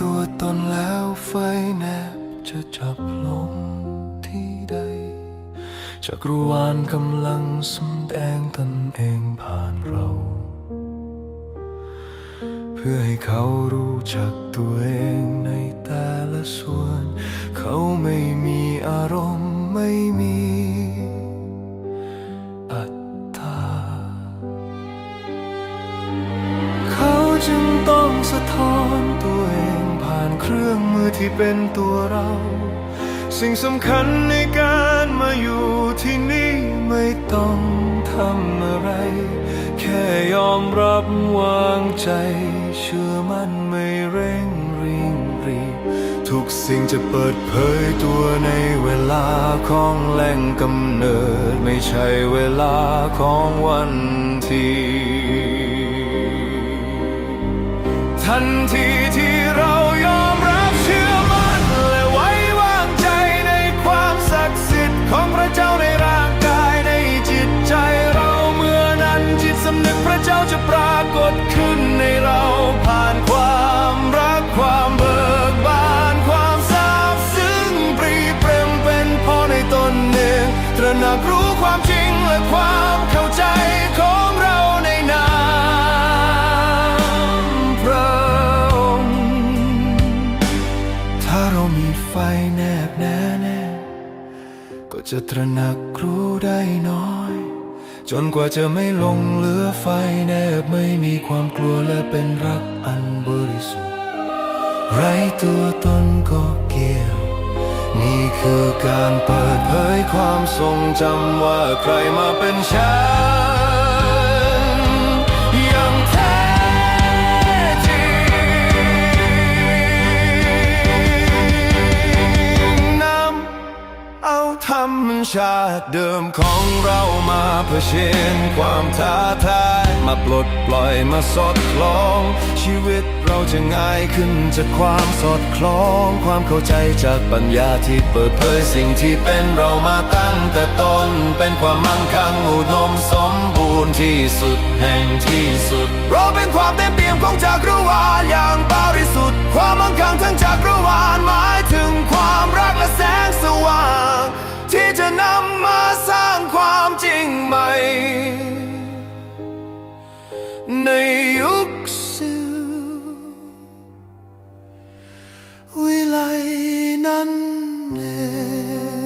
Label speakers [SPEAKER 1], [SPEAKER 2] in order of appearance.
[SPEAKER 1] ตัวตนแล้วไฟแนบจะจับลงที่ใดจักรวาลกำลังสำแดงตนเองผ่านเรา เพื่อให้เขารู้จักตัวเองในแต่ละส่วน ที่เป็นตัวเรา สิ่งสำคัญในการมาอยู่ที่นี่ไม่ต้องทำอะไร แค่ยอมรับวางใจ เชื่อมั่นไม่เร่งรีบรีบทุกสิ่งจะเปิดเผยตัวในเวลาของแหล่งกำเนิด ไม่ใช่เวลาของวันที่ทันที ระหนักรู้ความจริงและความเข้าใจของเราในนามพระองค์ถ้าเรามีไฟแนบแน่แน่ก็จะตระหนักรู้ได้น้อย จนกว่าจะไม่ลงเหลือไฟแนบไม่มีความกลัวและเป็นรักอันบริสุทธิ์ไรตัวตนก็เกี่ยว นี่คือการเปิดเผย ความทรงจำว่าใครมาเป็นฉันอย่างแท้จริงนำเอาธรรมชาติเดิมของเรามาเผชิญความท้าทาย มาปลดปล่อยมาสอดคล้อง ชีวิตเราจะง่ายขึ้นจากความสอดคล้อง ความเข้าใจจากปัญญาที่เปิดเผยสิ่งที่เป็นเรามาตั้งแต่ต้นเป็นความมั่งคั่งอุดมสมบูรณ์ที่สุดแห่งที่สุด เราเป็นความเต็มเปี่ยมของจักรวาลอย่างบริสุทธิ์ความมั่งคั่งทั้ง 你欲笑，會嚟難
[SPEAKER 2] 離。